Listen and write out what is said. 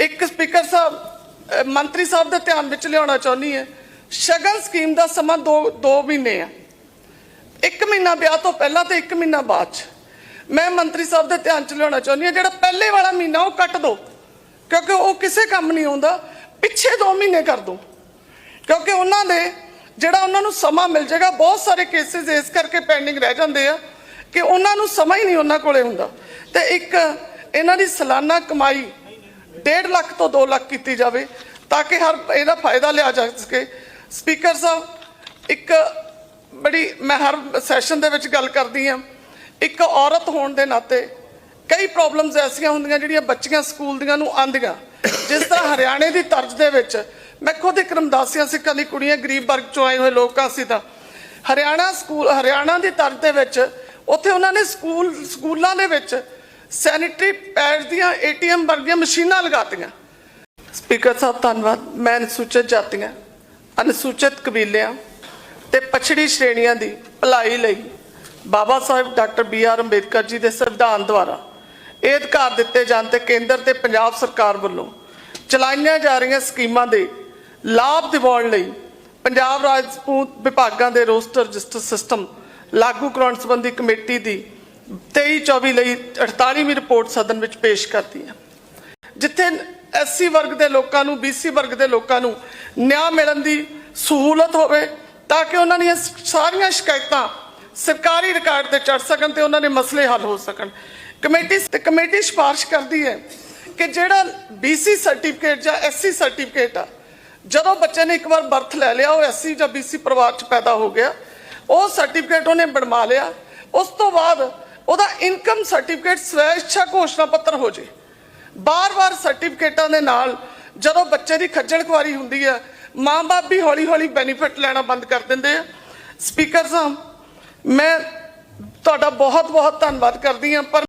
ਇੱਕ ਸਪੀਕਰ ਸਾਹਿਬ ਮੰਤਰੀ ਸਾਹਿਬ ਦੇ ਧਿਆਨ ਵਿੱਚ ਲਿਆਉਣਾ ਚਾਹੁੰਦੀ ਹੈ। ਸ਼ਗਨ ਸਕੀਮ ਦਾ ਸਮਾਂ 2 2 ਮਹੀਨੇ ਆ। ਇੱਕ ਮਹੀਨਾ ਵਿਆਹ ਤੋਂ ਪਹਿਲਾਂ ਤੇ ਇੱਕ ਮਹੀਨਾ ਬਾਅਦ ਚ। ਮੈਂ ਮੰਤਰੀ ਸਾਹਿਬ ਦੇ ਧਿਆਨ ਚ ਲਿਆਉਣਾ ਚਾਹੁੰਦੀ ਹਾਂ, ਜਿਹੜਾ ਪਹਿਲੇ ਵਾਲਾ ਮਹੀਨਾ ਉਹ ਕੱਟ ਦੋ। ਕਿਉਂਕਿ ਉਹ ਕਿਸੇ ਕੰਮ ਨਹੀਂ ਆਉਂਦਾ, ਪਿੱਛੇ 2 ਮਹੀਨੇ ਕਰ ਦੋ। ਕਿਉਂਕਿ ਉਹਨਾਂ ਦੇ, ਜਿਹੜਾ ਉਹਨਾਂ ਨੂੰ ਸਮਾਂ ਮਿਲ ਜਾਏਗਾ, ਬਹੁਤ ਸਾਰੇ ਕੇਸਿਸ ਇਸ ਕਰਕੇ ਪੈਂਡਿੰਗ ਰਹਿ ਜਾਂਦੇ ਆ ਕਿ ਉਹਨਾਂ ਨੂੰ ਸਮਾਂ ਹੀ ਨਹੀਂ ਉਹਨਾਂ ਕੋਲੇ ਹੁੰਦਾ। ਤੇ ਇੱਕ, ਇਹਨਾਂ ਦੀ ਸਾਲਾਨਾ ਕਮਾਈ 1.5 ਲੱਖ ਤੋਂ 2 ਲੱਖ ਕੀਤੀ ਜਾਵੇ ਤਾਂ ਕਿ ਹਰ ਇਹਦਾ ਫਾਇਦਾ ਲਿਆ ਜਾ ਸਕੇ। ਸਪੀਕਰ ਸਾਹਿਬ, ਇੱਕ ਬੜੀ, ਮੈਂ ਹਰ ਸੈਸ਼ਨ ਦੇ ਵਿੱਚ ਗੱਲ ਕਰਦੀ ਆ ਇੱਕ ਔਰਤ ਹੋਣ ਦੇ ਨਾਤੇ ਕਈ ਪ੍ਰੋਬਲਮਸ ਐਸੀਆਂ ਹੁੰਦੀਆਂ ਜਿਹੜੀਆਂ ਬੱਚੀਆਂ ਸਕੂਲ ਦੀਆਂ ਨੂੰ ਆਂਦੀਆਂ ਜਿਸ ਤਰ੍ਹਾਂ ਹਰਿਆਣੇ ਦੀ ਤਰਜ਼ ਦੇ ਵਿੱਚ ਮੈਂ ਖੁਦ ਇੱਕ ਰਮਦਾਸੀਆਂ ਸਿੱਖਾਂ ਦੀ ਕੁੜੀਆਂ ਗਰੀਬ ਵਰਗ ਚੋਂ ਆਏ ਹੋਏ ਲੋਕਾਂ ਸੀ ਤਾਂ। ਹਰਿਆਣਾ ਸਕੂਲ, ਹਰਿਆਣਾ ਦੀ ਤਰਜ਼ ਦੇ ਵਿੱਚ ਉੱਥੇ ਉਹਨਾਂ ਨੇ ਸਕੂਲ, ਸਕੂਲਾਂ ਦੇ ਵਿੱਚ ਸੈਨੀਟਰੀ ਪੈਡ ਦੀਆਂ ਏਟੀਐਮ ਵਰਗੀਆਂ ਮਸ਼ੀਨਾਂ ਲਗਾਤੀਆਂ। ਸਪੀਕਰ ਸਾਹਿਬ, ਧੰਨਵਾਦ। ਮੈਂ ਅਨੁਸੂਚਿਤ ਜਾਤੀਆਂ, ਅਨੁਸੂਚਿਤ ਕਬੀਲਿਆਂ ਤੇ ਪਛੜੀ ਸ਼੍ਰੇਣੀਆਂ ਦੀ ਭਲਾਈ ਲਈ Baba Saheb doctor B R Ambedkar ji ਦੇ ਸੰਵਿਧਾਨ ਦੁਆਰਾ ਇਹ ਅਧਿਕਾਰ ਦਿੱਤੇ ਜਾਣ ਤੇ ਕੇਂਦਰ ਤੇ ਪੰਜਾਬ ਸਰਕਾਰ ਵੱਲੋਂ ਚਲਾਈਆਂ ਜਾ ਰਹੀਆਂ ਸਕੀਮਾਂ ਦੇ ਲਾਭ ਦਿਵਾਉਣ ਲਈ ਪੰਜਾਬ ਰਾਜ ਵਿਭਾਗਾਂ ਦੇ ਰੋਸਟਰ ਰਜਿਸਟਰ ਸਿਸਟਮ ਲਾਗੂ ਕਰਾਉਣ ਸੰਬੰਧੀ ਕਮੇਟੀ ਦੀ 23-24 ਲਈ 48ਵੀਂ ਰਿਪੋਰਟ ਸਦਨ ਵਿੱਚ ਪੇਸ਼ ਕਰਦੀ ਹੈ। ਜਿੱਥੇ ਐਸਸੀ ਵਰਗ ਦੇ ਲੋਕਾਂ ਨੂੰ ਬੀਸੀ ਵਰਗ ਦੇ ਲੋਕਾਂ ਨੂੰ ਨਿਆਂ ਮਿਲਣ ਦੀ ਸਹੂਲਤ ਹੋਵੇ ਤਾਂ ਕਿ ਉਹਨਾਂ ਦੀਆਂ ਸਾਰੀਆਂ ਸ਼ਿਕਾਇਤਾਂ ਸਰਕਾਰੀ ਰਿਕਾਰਡ ਤੇ ਚੜ ਸਕਣ ਤੇ ਉਹਨਾਂ ਦੇ ਮਸਲੇ ਹੱਲ ਹੋ ਸਕਣ। ਕਮੇਟੀ ਤੇ ਕਮੇਟੀ ਸਿਫਾਰਿਸ਼ ਕਰਦੀ ਹੈ ਕਿ ਜਿਹੜਾ ਬੀਸੀ ਸਰਟੀਫਿਕੇਟ ਜਾਂ ਐਸਸੀ ਸਰਟੀਫਿਕੇਟ ਆ, ਜਦੋਂ ਬੱਚੇ ਨੇ ਇੱਕ ਵਾਰ ਬਰਥ ਲੈ ਲਿਆ, ਉਹ ਐਸਸੀ ਜਾਂ ਬੀਸੀ ਪਰਿਵਾਰ ਚ ਪੈਦਾ ਹੋ ਗਿਆ, ਉਹ ਸਰਟੀਫਿਕੇਟ ਉਹਨੇ ਬਣਵਾ ਲਿਆ, ਉਸ ਤੋਂ ਬਾਅਦ ਉਹਦਾ ਇਨਕਮ ਸਰਟੀਫਿਕੇਟ ਸਵੈ ਇੱਛਾ ਘੋਸ਼ਣਾ ਪੱਤਰ ਹੋ ਜੇ। ਬਾਰ-ਬਾਰ ਸਰਟੀਫਿਕੇਟਾਂ ਦੇ ਨਾਲ ਜਦੋਂ ਬੱਚੇ ਦੀ ਖੱਜਲ ਖੁਆਰੀ ਹੁੰਦੀ ਹੈ, ਮਾਂ-ਬਾਪ ਵੀ ਹੌਲੀ-ਹੌਲੀ ਬੈਨੀਫਿਟ ਲੈਣਾ ਬੰਦ ਕਰ ਦਿੰਦੇ ਆ। ਸਪੀਕਰ ਸਾਹਿਬ, ਮੈਂ ਤੁਹਾਡਾ ਬਹੁਤ-ਬਹੁਤ ਧੰਨਵਾਦ ਕਰਦੀ ਹਾਂ, ਪਰ